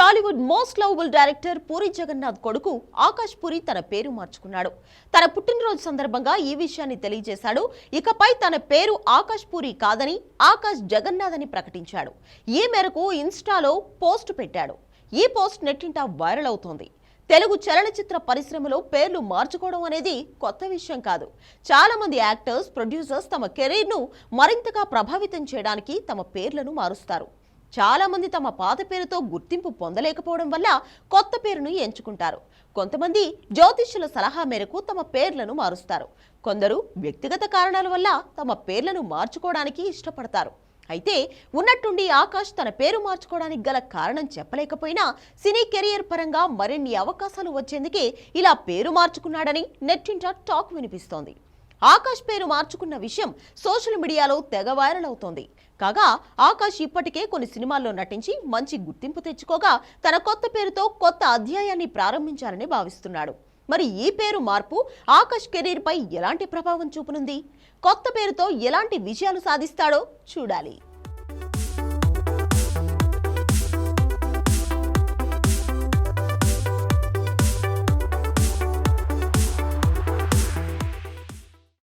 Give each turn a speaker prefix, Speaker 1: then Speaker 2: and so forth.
Speaker 1: Tollywood most lovable director Puri Jagannadh కొడుకు ఆకాష్ పూరి తన పేరు మార్చుకున్నాడు. తన పుట్టినరోజు సందర్భంగా ఈ విషయాన్ని తెలియజేశాడు. ఇకపై తన పేరు ఆకాష్ పూరి కాదని ఆకాష్ జగన్నాథ్ అని ప్రకటించాడు. ఈ మేరకు ఇన్స్టాలో పోస్ట్ పెట్టాడు. ఈ పోస్ట్ నెట్టింట వైరల్ అవుతోంది. తెలుగు చలనచిత్ర పరిశ్రమలో పేర్లు మార్చుకోవడం అనేది కొత్త విషయం కాదు. చాలామంది యాక్టర్స్ ప్రొడ్యూసర్స్ తమ కెరీర్ను మరింతగా ప్రభావితం చేయడానికి తమ పేర్లను మారుస్తారు. చాలా మంది తమ పాత పేరుతో గుర్తింపు పొందలేకపోవడం వల్ల కొత్త పేరును ఎంచుకుంటారు. కొంతమంది జ్యోతిష్యుల సలహా మేరకు తమ పేర్లను మారుస్తారు. కొందరు వ్యక్తిగత కారణాల వల్ల తమ పేర్లను మార్చుకోవడానికి ఇష్టపడతారు. అయితే ఉన్నట్టుండి ఆకాష్ తన పేరు మార్చుకోవడానికి గల కారణం చెప్పలేకపోయినా సినీ కెరియర్ పరంగా మరిన్ని అవకాశాలు వచ్చేందుకే ఇలా పేరు మార్చుకున్నాడని నెట్టింట టాక్ వినిపిస్తోంది. ఆకాష్ పేరు మార్చుకున్న విషయం సోషల్ మీడియాలో తెగ వైరల్ అవుతోంది. కాగా ఆకాష్ ఇప్పటికే కొన్ని సినిమాల్లో నటించి మంచి గుర్తింపు తెచ్చుకోగా తన కొత్త పేరుతో కొత్త అధ్యాయాన్ని ప్రారంభించాలని భావిస్తున్నాడు. మరి ఈ పేరు మార్పు ఆకాష్ కెరీర్ పై ఎలాంటి ప్రభావం చూపనుంది? కొత్త పేరుతో ఎలాంటి విజయాలు సాధిస్తాడో చూడాలి.